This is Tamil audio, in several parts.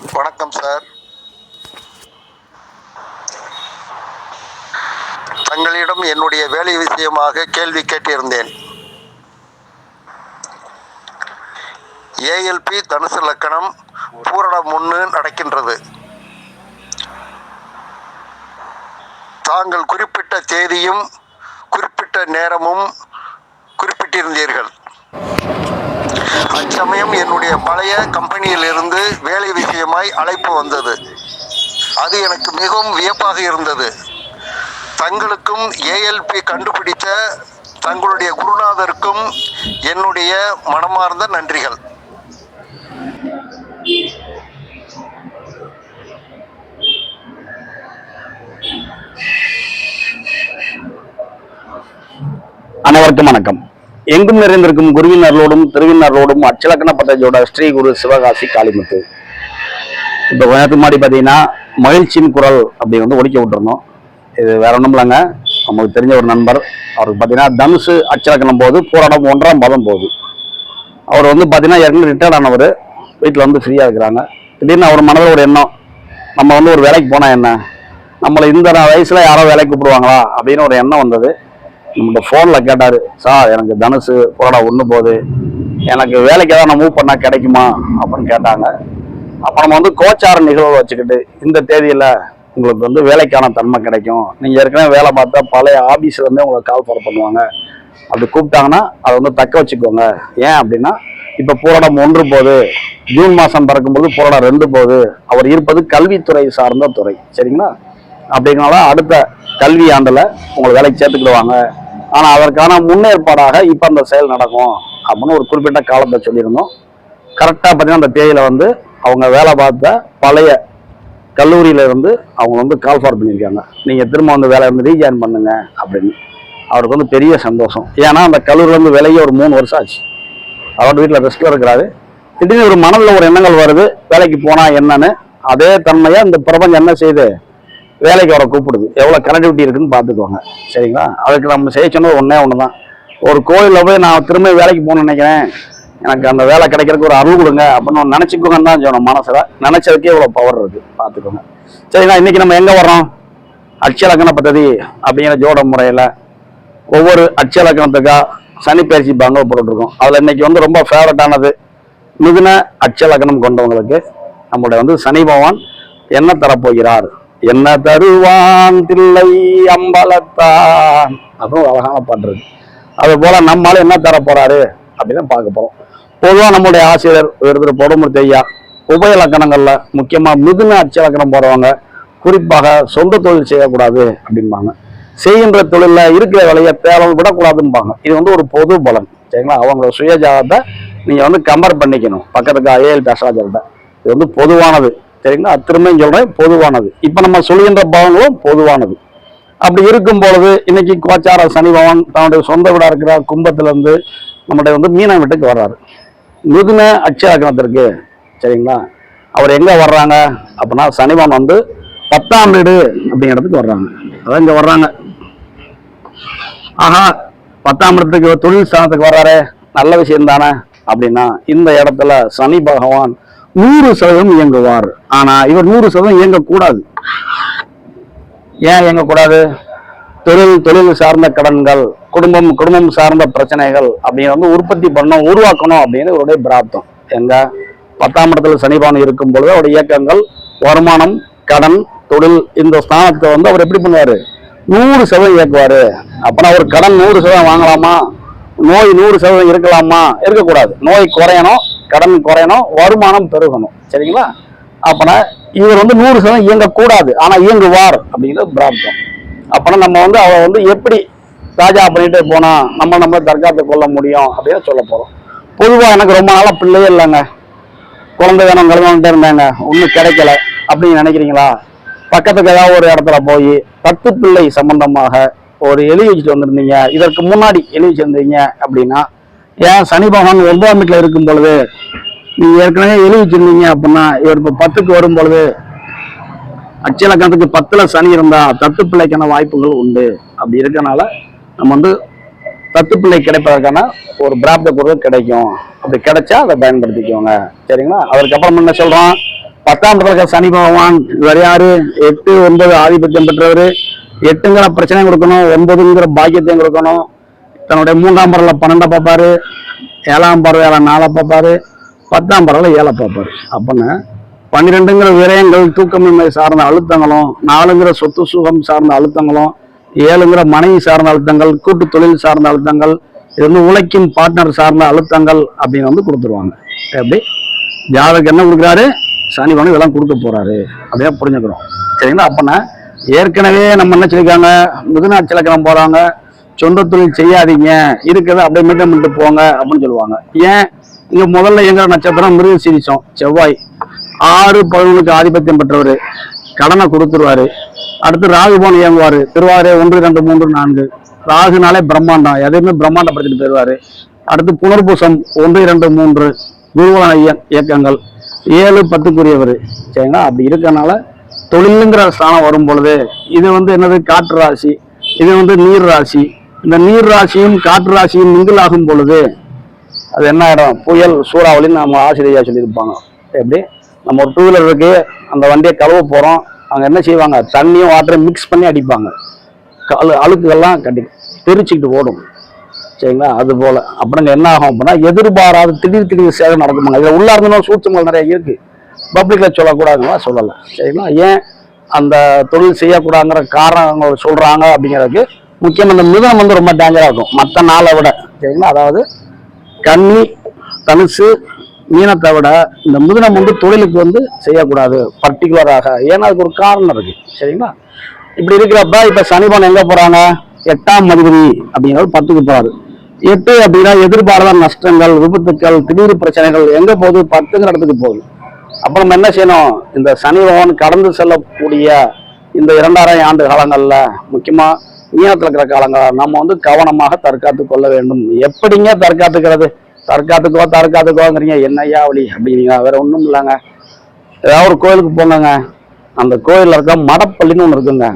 வணக்கம் சார். தங்களிடம் என்னுடைய வேலை விஷயமாக கேள்வி கேட்டிருந்தேன். ஏஎல்பி தனுசு லக்கணம் பூரணம் ஒன்று நடக்கின்றது. தாங்கள் குறிப்பிட்ட தேதியும் குறிப்பிட்ட நேரமும் குறிப்பிட்டிருந்தீர்கள். அச்சமயம் என்னுடைய பழைய கம்பெனியிலிருந்து வேலை விஷயமாய் அழைப்பு வந்தது. அது எனக்கு மிகவும் வியப்பாக இருந்தது. தங்களுக்கும் ஏஎல்பி கண்டுபிடித்த தங்களுடைய குருநாதருக்கும் என்னுடைய மனமார்ந்த நன்றிகள். அனைவருக்கும் வணக்கம். எங்கும் நிறைந்திருக்கும் குருவினர்களோடும் திருவினர்களோடும் அச்சலக்கண பத்தஜோட ஸ்ரீ குரு சிவகாசி காளிமுத்து. இப்போ கொஞ்ச நேரத்துக்கு முன்னாடி பார்த்தீங்கன்னா மகிழ்ச்சியின் குரல் அப்படி வந்து ஒழிக்க விட்டுருந்தோம். இது வேற ஒன்றும் இல்லைங்க. நமக்கு தெரிஞ்ச ஒரு நண்பர். அவருக்கு பார்த்தீங்கன்னா தனுசு அச்சலக்கணம் போது போராடம் ஒன்றாம் பதம் போகுது அவர் வந்து பார்த்தீங்கன்னா ஏற்கனவே ரிட்டையர்ட் ஆனவர். வீட்டில் வந்து ஃப்ரீயாக இருக்கிறாங்க. திடீர்னு அவர் மனதில் ஒரு எண்ணம். நம்ம வந்து ஒரு வேலைக்கு போனால் என்ன? நம்மளை இந்த வயசில் யாரோ வேலைக்கு கூப்பிடுவாங்களா? அப்படின்னு ஒரு எண்ணம் வந்தது. நம்மகிட்ட ஃபோனில் கேட்டார் சார் எனக்கு தனுசு போராட ஒன்று போகுது எனக்கு வேலைக்கு ஏதாவது நான் மூவ் பண்ணால் கிடைக்குமா? அப்படின்னு கேட்டாங்க. அப்போ நம்ம வந்து கோச்சார நிகழ்வு வச்சுக்கிட்டு இந்த தேதியில் உங்களுக்கு வந்து வேலைக்கான தன்மை கிடைக்கும். நீங்கள் ஏற்கனவே வேலை பார்த்தா பழைய ஆஃபீஸ்லேருந்தே உங்களை கால் ஃபார் பண்ணுவாங்க. அப்படி கூப்பிட்டாங்கன்னா அதை வந்து தக்க வச்சுக்கோங்க. ஏன் அப்படின்னா இப்போ போராடம் ஒன்று போகுது ஜூன் மாதம் பிறக்கும்போது போராடம் ரெண்டு போகுது அவர் இருப்பது கல்வித்துறை சார்ந்த துறை. சரிங்களா? அப்படிங்கனால அடுத்த கல்வி ஆண்டில் உங்களை வேலைக்கு சேர்த்துக்கிடுவாங்க. ஆனால் அதற்கான முன்னேற்பாடாக இப்போ அந்த செயல் நடக்கும் அப்படின்னு ஒரு குறிப்பிட்ட காலத்தை சொல்லியிருந்தோம். கரெக்டாக பார்த்தீங்கன்னா அந்த தேதியில் வந்து அவங்க வேலை பார்த்த பழைய கல்லூரியிலேருந்து அவங்க வந்து கால் ஃபார் பண்ணியிருக்காங்க. நீங்கள் திரும்ப வந்து வேலை வந்து ரீஜாயின் பண்ணுங்க அப்படின்னு. அவருக்கு வந்து பெரிய சந்தோஷம். ஏன்னா அந்த கல்லூரியிலேருந்து விலையே ஒரு மூணு வருஷம் ஆச்சு. அவரோட வீட்டில் ரெஸ்ட்டில் இருக்கிறாரு. திடீர்னு ஒரு மனதில் ஒரு எண்ணங்கள் வருது. வேலைக்கு போனால் என்னன்னு. அதே தன்மையாக இந்த பிரபஞ்சம் என்ன செய்யுது வேலைக்கு அவரை கூப்பிடுது. எவ்வளோ கனெக்டிவிட்டி இருக்குன்னு பார்த்துக்கோங்க. சரிங்களா? அதுக்கு நம்ம செய்ய சொன்னது ஒன்றே ஒன்று தான் ஒரு கோயிலில் போய் நான் திரும்ப வேலைக்கு போகணும்னு நினைக்கிறேன். எனக்கு அந்த வேலை கிடைக்கிறதுக்கு ஒரு அருள் கொடுங்க அப்படின்னு நினச்சிக்கோங்கன்னு தான் சொன்னோம் மனசில். நினச்சதுக்கே இவ்வளோ பவர் இருக்குது பார்த்துக்கோங்க. சரிங்களா? இன்றைக்கி நம்ம எங்கே வர்றோம்? அட்சலக்கண பத்ததி அப்படிங்கிற ஜோட முறையில் ஒவ்வொரு அட்சலக்கணத்துக்காக சனிப்பயிற்சி பங்க போட்டுருக்கோம் அதில் இன்னைக்கு வந்து ரொம்ப ஃபேவரட்டானது மிகுன அட்சலக்கணம் கொண்டவங்களுக்கு நம்மளுடைய வந்து சனி பகவான் என்ன தரப்போகிறார்? என்ன தருவான் தில்லை அம்பலத்தான். அதுவும் அழகான பாட்டு இருக்கு. அது போல நம்மளால என்ன தர போறாரு அப்படின்னு பார்க்க போறோம். பொதுவாக நம்முடைய ஆசிரியர் ஒருத்தர் பொடுமூர்த்தி ஐயா உபய லக்கணங்கள்ல முக்கியமா மிதுன அச்சலக்கணம் போறவங்க குறிப்பாக சொந்த தொழில் செய்யக்கூடாது அப்படிம்பாங்க. செய்கின்ற தொழிலில் இருக்கிற வேலையை தேவை விடக்கூடாதும்பாங்க. இது வந்து ஒரு பொது பலன் சரிங்களா? அவங்களோட சுயஜாதத்தை நீங்க வந்து கம்பேர் பண்ணிக்கணும். பக்கத்துக்கு ஏஎல் பேசாதர்கிட்ட இது வந்து பொதுவானது. சரிங்களா? திரும்பியும் சொல்றேன் பொதுவானது. இப்ப நம்ம சொல்லுகின்ற பாவங்களும் பொதுவானது. அப்படி இருக்கும் பொழுது இன்னைக்கு கோச்சார சனி பவன் தன்னுடைய சொந்த வீடா இருக்கிற கும்பத்துல இருந்து நம்முடைய வந்து மீன வீட்டுக்கு வர்றாரு. மிதுன அட்சயலக்கணத்திற்கு சரிங்களா? அவர் எங்க வர்றாங்க அப்படின்னா சனிபவன் வந்து பத்தாம் வீடு அப்படிங்கிறதுக்கு வர்றாங்க. அதான் இங்க வர்றாங்க. ஆஹா பத்தாம் இடத்துக்கு தொழில் ஸ்தானத்துக்கு வர்றாரு நல்ல விஷயம் தானே அப்படின்னா இந்த இடத்துல சனி பகவான் நூறு சதவீதம் இயங்குவார். ஆனா இவர் நூறு சதவீதம் இயங்கக்கூடாது. ஏன் இயங்கக்கூடாது? தொழில் தொழில் சார்ந்த கடன்கள் குடும்பம் குடும்பம் சார்ந்த பிரச்சனைகள் அப்படின்னு வந்து உற்பத்தி பண்ணணும் உருவாக்கணும் அப்படின்னு இவருடைய பிராப்தம். எங்க? பத்தாம் இடத்துல சனிபானம் இருக்கும் பொழுது அவருடைய இயக்கங்கள் வருமானம் கடன் தொழில் இந்த ஸ்தானத்தை வந்து அவர் எப்படி பண்ணுவாரு? நூறு சதவீதம் இயக்குவாரு. அப்பனா அவர் கடன் நூறு சதவீதம் வாங்கலாமா? நோய் நூறு சதவீதம் இருக்கலாமா? இருக்கக்கூடாது. நோய் குறையணும் கடன் குறையணும் வருமானம் பெருகணும். சரிங்களா? அப்பனா இவர் வந்து நூறு சதவீதம் இயங்கக்கூடாது. ஆனால் இயங்குவார் அப்படிங்கிறது பிராப்தம். அப்பனா நம்ம வந்து அவரை வந்து எப்படி ராஜா பண்ணிட்டு போனா நம்ம நம்ம தற்காத்து கொள்ள முடியும் அப்படின்னு சொல்ல போகிறோம் பொதுவாக எனக்கு ரொம்ப நாளாக பிள்ளையே இல்லைங்க. குழந்தை வேணும் கலந்துட்டு இருந்தாங்க. ஒன்றும் கிடைக்கல அப்படின்னு நினைக்கிறீங்களா? பக்கத்துக்கு ஏதாவது ஒரு இடத்துல போய் பத்து பிள்ளை சம்பந்தமாக ஒரு எழுதி வச்சுட்டு வந்திருந்தீங்க. இதற்கு முன்னாடி எழுதி வச்சிருந்தீங்க அப்படின்னா ஏன் சனி பகவான் ஒன்பதாம் வீட்டில் இருக்கும் பொழுது நீங்க ஏற்கனவே எழுதி வச்சிருந்தீங்க அப்படின்னா இவர் இப்போ பத்துக்கு வரும் பொழுது அச்சலக்கணத்துக்கு பத்துல சனி இருந்தா தத்து பிள்ளைக்கான வாய்ப்புகள் உண்டு. அப்படி இருக்கனால நம்ம வந்து தத்து பிள்ளை கிடைப்பதற்கான ஒரு பிராப்த பொருள் கிடைக்கும். அப்படி கிடைச்சா அதை பயன்படுத்திக்கோங்க. சரிங்களா? அதுக்கப்புறம் என்ன சொல்றோம் பத்தாம் இடத்துல இருக்க சனி பகவான் இவர் யாரு? எட்டு ஒன்பது ஆதிபத்தியம் பெற்றவர். எட்டுங்கிற பிரச்சனையும் கொடுக்கணும் ஒன்பதுங்கிற பாக்கியத்தையும் கொடுக்கணும். தன்னுடைய மூன்றாம் பரல பன்னெண்டை பார்ப்பாரு ஏழாம் பறவை ஏழாம் நாளை பார்ப்பாரு பத்தாம் பறவை ஏழை பார்ப்பாரு. அப்படின்னு பன்னிரெண்டுங்கிற விரயங்கள் தூக்கமின்மை சார்ந்த அழுத்தங்களும் நாலுங்கிற சொத்து சுகம் சார்ந்த அழுத்தங்களும் ஏழுங்கிற மனைவி சார்ந்த அழுத்தங்கள் கூட்டு தொழில் சார்ந்த அழுத்தங்கள் இது வந்து உழைக்கும் பார்ட்னர் சார்ந்த அழுத்தங்கள் அப்படின்னு வந்து கொடுத்துருவாங்க. எப்படி? ஜாதகம் என்ன கொடுக்குறாரு? சனி பணம் இதெல்லாம் கொடுக்க போறாரு. அப்படியே புரிஞ்சுக்கிறோம். சரிங்களா? அப்பனா ஏற்கனவே நம்ம என்ன சொல்லியிருக்காங்க? மிதுனாட்சலக்கணம் போறாங்க. சொந்த தொழில் செய்யாதீங்க. இருக்கிறத அப்படியே மீட்டம் பண்ணிட்டு போங்க அப்படின்னு சொல்லுவாங்க. ஏன்? இங்க முதல்ல எங்க நட்சத்திரம் மிருக சீரிசம் செவ்வாய். ஆறு பதினொன்றுக்கு ஆதிபத்தியம் பெற்றவர். கடனை கொடுத்துருவாரு. அடுத்து ராகுபவன் இயங்குவார். திருவாரூர் ஒன்று ரெண்டு மூன்று நான்கு. ராகுனாலே பிரம்மாண்டம். எதையுமே பிரம்மாண்டப்படுத்திட்டு போயிடுவாரு. அடுத்து புனர்பூசம் ஒன்று இரண்டு மூன்று. குருவன இய- இயக்கங்கள். ஏழு பத்துக்குரியவர். சரிங்களா? அப்படி இருக்கனால தொழிலுங்கிற ஸ்தானம் வரும் பொழுது இது வந்து என்னது? காற்று ராசி. இது வந்து நீர் ராசி. இந்த நீர் ராசியும் காற்று ராசியும் மிங்கில் ஆகும் பொழுது அது என்ன ஆகிடும் புயல் சூறாவளின்னு நம்ம ஆசிரியர் சொல்லியிருப்பாங்க. எப்படி? நம்ம ஒரு டூ இருக்கு அந்த வண்டியை கழுவ போகிறோம் அவங்க என்ன செய்வாங்க? தண்ணியும் வாட்டரையும் மிக்ஸ் பண்ணி அடிப்பாங்க. அழு அழுக்குகள்லாம் கட்டி தெரிச்சுக்கிட்டு ஓடும். சரிங்களா? அது போல். அப்புறம் என்ன ஆகும் அப்படின்னா எதிர்பாராத திடீர் திடீர் சேதம் நடக்குமாங்க. இதில் இருந்தாலும் சூட்சங்கள் நிறைய இருக்குது பப்ளிக்கில் சொல்லக்கூடாதுங்களா? சொல்லலை. சரிங்களா? ஏன் அந்த தொழில் செய்யக்கூடாதுங்கிற காரணங்கள் சொல்கிறாங்க அப்படிங்கிறதுக்கு முக்கியம் இந்த மிதனம் வந்து ரொம்ப டேஞ்சராக இருக்கும். மற்ற நாளை விட. சரிங்களா? அதாவது கன்னி தனுசு மீனத்தை விட இந்த மிதுனம் வந்து தொழிலுக்கு வந்து செய்யக்கூடாது பர்டிகுலராக ஏன்னா அதுக்கு ஒரு காரணம் இருக்கு. சரிங்களா? இப்படி இருக்கிறப்ப இப்ப சனிபன் எங்க போறாங்க? எட்டாம் அதிபதி அப்படிங்கிறது பத்துக்கு போறாரு. எட்டு அப்படின்னா எதிர்பாராத நஷ்டங்கள் விபத்துக்கள் திடீர் பிரச்சனைகள் எங்க போகுது? பத்துங்கிற இடத்துக்கு போகுது. அப்ப நம்ம என்ன செய்யணும்? இந்த சனி பகவான் கடந்து செல்லக்கூடிய இந்த இரண்டாயிரம் ஆண்டு காலங்கள்ல முக்கியமா மீனத்துல இருக்கிற காலங்கள் நம்ம வந்து கவனமாக தற்காத்து கொள்ள வேண்டும். எப்படிங்க தற்காத்துக்கிறது? தற்காத்துக்கோ தற்காத்துக்கோங்கிறீங்க. என்னையா வழி? அப்படிங்கிறீங்க. வேற ஒண்ணும் இல்லைங்க. ஏதாவது ஒரு கோயிலுக்கு போங்கங்க. அந்த கோயில்ல இருக்க மடப்பள்ளின்னு ஒன்று இருக்குங்க.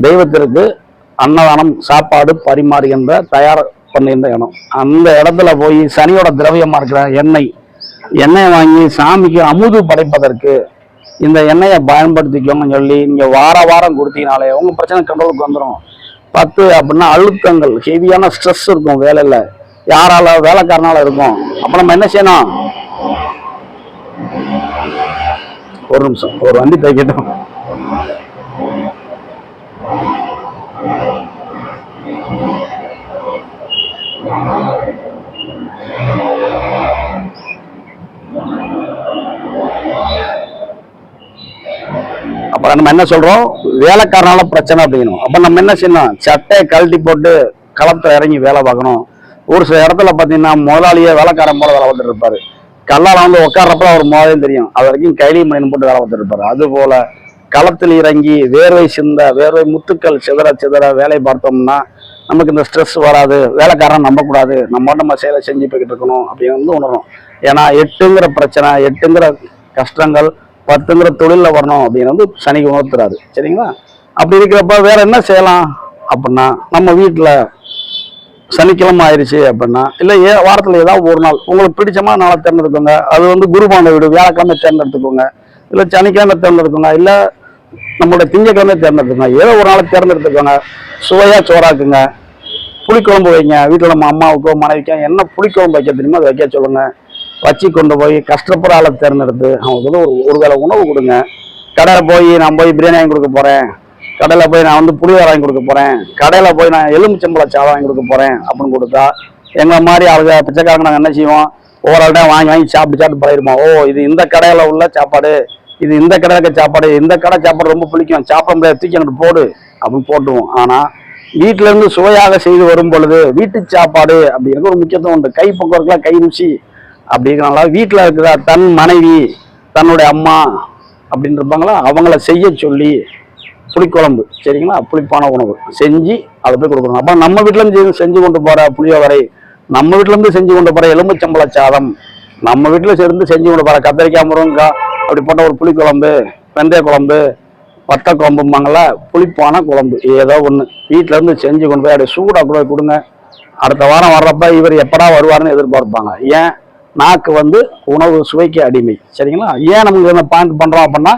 தெய்வத்திற்கு அன்னதானம் சாப்பாடு பரிமாறுகின்ற தயார் பண்ணுகின்ற இடம். அந்த இடத்துல போய் சனியோட திரவியமா இருக்கிற எண்ணெய் எண்ணெய் வாங்கி சாமிக்கு அமுது படைப்பதற்கு இந்த எண்ணெயை பயன்படுத்திக்கோங்கன்னு சொல்லி நீங்க வார வாரம் கொடுத்தீங்கனாலே உங்க பிரச்சனை கண்ட்ரோலுக்கு வந்துடும் பத்து அப்படின்னா அழுத்தங்கள் ஹெவியான ஸ்ட்ரெஸ் இருக்கும் வேலையில. யாரால வேலைக்காரனால இருக்கும். அப்ப நம்ம என்ன செய்யணும்? ஒரு நிமிஷம் ஒரு வண்டி தைக்கட்டும். அப்புறம் நம்ம என்ன சொல்றோம்? வேலைக்காரனால பிரச்சனை அப்படிங்கணும். அப்ப நம்ம என்ன செய்யணும்? சட்டையை கழட்டி போட்டு களத்துல இறங்கி வேலை பார்க்கணும். ஒரு சில இடத்துல பாத்தீங்கன்னா முதலாளியே வேலைக்காரன் போல வேலை பார்த்துட்டு இருப்பாரு. கல்லால வந்து உட்கார்றப்ப அவர் முதலையும் தெரியும். அது வரைக்கும் கைலி மணின்னு போட்டு வேலை பார்த்துட்டு இருப்பாரு. அது போல களத்தில் இறங்கி வேர்வை சிந்த வேர்வை முத்துக்கள் சிதற சிதற வேலை பார்த்தோம்னா நமக்கு இந்த ஸ்ட்ரெஸ் வராது. வேலைக்காரன் நம்பக்கூடாது. நம்ம நம்ம செயலை செஞ்சு போய்கிட்டு இருக்கணும் அப்படின்னு வந்து உணரும் ஏன்னா எட்டுங்கிற பிரச்சனை எட்டுங்கிற கஷ்டங்கள் பத்துங்கிற தொழிலில் வரணும் அப்படின்னு வந்து சனிக்கு உணர்த்துறாரு. சரிங்களா? அப்படி இருக்கிறப்ப வேற என்ன செய்யலாம் அப்படின்னா நம்ம வீட்டில் சனிக்கிழமை ஆயிடுச்சு அப்படின்னா இல்லை ஏ வாரத்தில் ஏதாவது ஒரு நாள் உங்களுக்கு பிடிச்சமான நாளை தேர்ந்தெடுக்கோங்க. அது வந்து குருபான வீடு வியாழக்கிழமை தேர்ந்தெடுத்துக்கோங்க. இல்லை சனிக்கிழமை தேர்ந்தெடுக்கோங்க இல்லை நம்மளுடைய திங்கக்கிழமை தேர்ந்தெடுத்துக்கோங்க. ஏதோ ஒரு நாளை தேர்ந்தெடுத்துக்கோங்க. சுவையாக சோறாக்குங்க. புளிக்குழம்பு வைங்க. வீட்டில் நம்ம அம்மாவுக்கோ மனைவிக்கோ என்ன புளிக்குழம்பு வைக்க தெரியுமோ அதை வைக்க சொல்லுங்கள் வச்சு கொண்டு போய் கஷ்டப்படுற ஆளை தேர்ந்தெடுத்து அவங்களுக்கு வந்து ஒரு ஒரு வேலை உணவு கொடுங்க. கடையில் போய் நான் போய் பிரியாணி வாங்கி கொடுக்க போகிறேன் கடையில் போய் நான் வந்து புளியோரை வாங்கி கொடுக்க போகிறேன் கடையில் போய் நான் எலுமிச்சம்பழ சாதம் வாங்கி கொடுக்க போகிறேன் அப்படின்னு கொடுத்தா எங்களை மாதிரி ஆளுங்க பிச்சைக்காரங்க நாங்கள் என்ன செய்வோம்? ஒவ்வொரு வாங்கி வாங்கி சாப்பிட்டு சாப்பிட்டு பழகிடுமா? ஓ இது இந்த கடையில் உள்ள சாப்பாடு இது இந்த கடையில் இருக்க சாப்பாடு இந்த கடை சாப்பாடு ரொம்ப பிடிக்கும் சாப்பிட முடியாது தூக்கி அங்கிட்டு போடு அப்படின்னு போட்டுவோம் ஆனால் வீட்டிலேருந்து சுவையாக செய்து வரும் பொழுது வீட்டு சாப்பாடு அப்படிங்கிறது ஒரு முக்கியத்துவம் உண்டு. கை பக்கம் இருக்கலாம் கை ருசி. அப்படிங்கிறனால வீட்டில் இருக்கிற தன் மனைவி தன்னுடைய அம்மா அப்படின்னு இருப்பாங்களா அவங்கள செய்ய சொல்லி புளிக்குழம்பு சரிங்களா? புளிப்பான உணவு. செஞ்சு அதை போய் கொடுக்கணும். அப்போ நம்ம வீட்டிலேருந்து செஞ்சு கொண்டு போகிற புளியவரை நம்ம வீட்டிலேருந்து செஞ்சு கொண்டு போகிற எலும்புச்சம்பள சாதம் நம்ம வீட்டில் சேர்ந்து செஞ்சு கொண்டு போகிற கத்திரிக்காய் முருங்கக்காய் அப்படி போட்ட ஒரு புளிக்குழம்பு வெந்தய குழம்பு வத்த குழம்பும்பாங்கல்ல புளிப்பான குழம்பு ஏதோ ஒன்று வீட்டிலேருந்து செஞ்சு கொண்டு போய் அப்படியே சூடாக கூட கொடுங்க. அடுத்த வாரம் வர்றப்ப இவர் எப்படா வருவாருன்னு எதிர்பார்ப்பாங்க. ஏன்? நாக்கு வந்து உணவு சுவைக்கு அடிமை. சரிங்களா? ஏன் நமக்கு இந்த பாயிண்ட் பண்ணுறோம் அப்படின்னா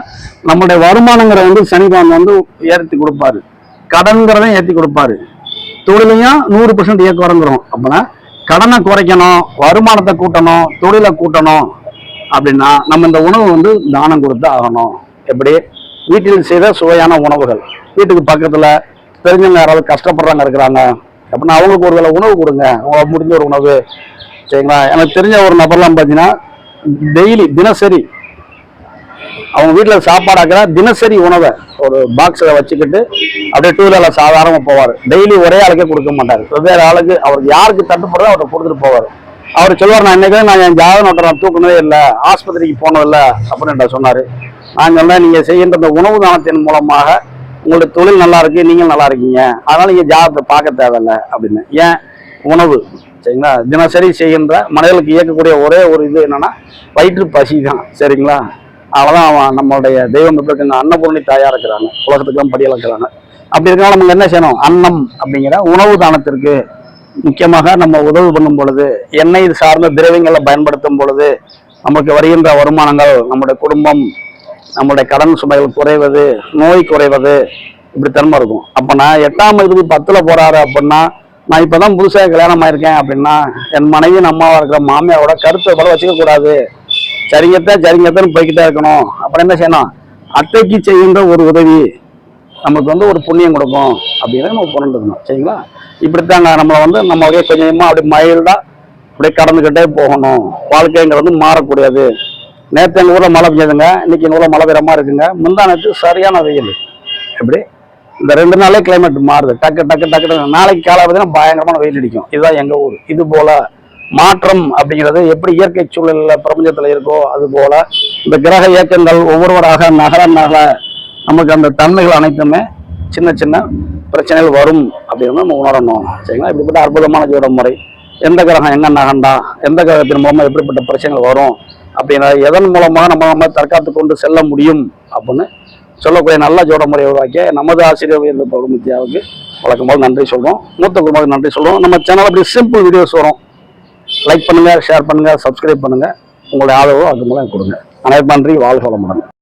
நம்மளுடைய வருமானங்கிறத வந்து சனிபான் வந்து ஏற்றி கொடுப்பாரு. கடன்கிறதையும் ஏற்றி கொடுப்பாரு. தொழிலையும் நூறு பர்சன்ட் இயக்க வரங்குறோம் அப்படின்னா கடனை குறைக்கணும் வருமானத்தை கூட்டணும் தொழிலை கூட்டணும் அப்படின்னா நம்ம இந்த உணவு வந்து தானம் கொடுத்து ஆகணும். எப்படி? வீட்டில் செய்த சுவையான உணவுகள். வீட்டுக்கு பக்கத்தில் தெரிஞ்சவங்க யாராவது கஷ்டப்படுறாங்க இருக்கிறாங்க அப்படின்னா அவங்களுக்கு ஒரு வேலை உணவு கொடுங்க. அவங்களுக்கு முடிஞ்ச ஒரு உணவு. சரிங்களா எனக்கு தெரிஞ்ச ஒரு நபர்லாம் பார்த்தீங்கன்னா டெய்லி தினசரி அவங்க வீட்டில் சாப்பாடு ஆக்கிற தினசரி உணவை ஒரு பாக்ஸில் வச்சுக்கிட்டு அப்படியே டூ வீலரில் சாதாரணமாக போவார். டெய்லி ஒரே ஆளுக்கே கொடுக்க மாட்டார். வெவ்வேறு ஆளுக்கு அவருக்கு யாருக்கு தட்டுப்படுறதோ அவர்கிட்ட கொடுத்துட்டு போவார். அவர் சொல்லுவார் நான் இன்னைக்கு நான் என் ஜாதகம் நோட்டை தூக்குனதே இல்லை ஆஸ்பத்திரிக்கு போனதில்லை அப்படின்னு சொன்னார். நான் சொன்னேன் நீங்கள் செய்கின்ற இந்த உணவு தானத்தின் மூலமாக உங்களுடைய தொழில் நல்லா இருக்கு நீங்கள் நல்லா இருக்கீங்க. அதனால நீங்கள் ஜாதகத்தை பார்க்க தேவையில்லை அப்படின்னு. ஏன்? உணவு. சரிங்களா? தினசரி செய்கின்ற மனிதர்களுக்கு இயக்கக்கூடிய ஒரே ஒரு இது என்னன்னா வயிற்று பசி தான். சரிங்களா? அவ்வளோதான் அவன் நம்மளுடைய தெய்வம் எப்படி அன்னபூர்ணி தாயா இருக்கிறாங்க. உலகத்துக்கெல்லாம் படியெல்லாம் அப்படி இருக்கனால நம்ம என்ன செய்யணும்? அன்னம் அப்படிங்கிற உணவு தானத்திற்கு முக்கியமாக நம்ம உதவி பண்ணும் பொழுது எண்ணெய் சார்ந்த திரவியங்களை பயன்படுத்தும் பொழுது நமக்கு வருகின்ற வருமானங்கள் நம்முடைய குடும்பம் நம்முடைய கடன் சுமைகள் குறைவது நோய் குறைவது இப்படி தன்மை இருக்கும். அப்போ நான் எட்டாம் வகுப்பு பத்துல போறாரு அப்படின்னா நான் இப்பதான் புதுசாக கல்யாணம் ஆயிருக்கேன் அப்படின்னா என் மனைவி அம்மாவா இருக்கிற மாமியாரோட கருத்தை கூட வச்சுக்க கூடாது. சரிங்கத்தான் சரிங்கத்தான் போய்கிட்டே இருக்கணும். அப்புறம் என்ன செய்யணும்? அத்தைக்கு செய்கின்ற ஒரு உதவி நமக்கு வந்து ஒரு புண்ணியம் கொடுக்கும் அப்படின்னு நம்ம புரண்டுக்கணும் சரிங்களா? இப்படித்தாங்க. நம்மளை வந்து நம்ம அப்படியே கொஞ்சம் அப்படி மைல்டா அப்படியே கடந்துக்கிட்டே போகணும். வாழ்க்கைங்கிறது மாறக்கூடியது. நேற்று எங்கள் ஊரில் மழை பெய்யுதுங்க. இன்னைக்கு எங்கள் ஊரில் மழை பெய்கிற மாதிரி இருக்குங்க. முந்தா நேற்று சரியான வெயில். எப்படி? இந்த ரெண்டு நாளே கிளைமேட் மாறுது. டக்கு டக்கு டக்கு டக்கு. நாளைக்கு காலை பயங்கரமான வெயில் அடிக்கும். இதுதான் எங்கள் ஊர். இது போல மாற்றம் அப்படிங்கிறது எப்படி இயற்கை சூழலில் பிரபஞ்சத்தில் இருக்கோ அது போல இந்த கிரக இயக்கங்கள் ஒவ்வொருவராக நகர நகர நமக்கு அந்த தன்மைகள் அனைத்துமே சின்ன சின்ன பிரச்சனைகள் வரும் அப்படின்னு நம்ம உணரணும். சரிங்களா? இப்படிப்பட்ட அற்புதமான ஜீவன முறை. எந்த கிரகம் எங்கே நகண்டா எந்த கிரகத்தின் மூலமாக எப்படிப்பட்ட பிரச்சனைகள் வரும் அப்படின்னா எதன் மூலமாக நம்ம நம்ம தற்காத்து கொண்டு செல்ல முடியும் அப்படின்னு சொல்லக்கூடிய நல்ல ஜோட முறையை உருவாக்கிய நமது ஆசிரியர் உயர்ந்த பகுமத்தியாவுக்கு வழக்கம் போல் நன்றி சொல்கிறோம் மூத்த குடும்பத்துக்கு நன்றி சொல்கிறோம் நம்ம சேனல் அப்படி சிம்பிள் வீடியோஸ் வரும். லைக் பண்ணுங்க ஷேர் பண்ணுங்க சப்ஸ்கிரைப் பண்ணுங்க. உங்களுடைய ஆதரவு அது மூலம் கொடுங்க. அனைத்து நன்றி. வாழ்க வளமுடன்.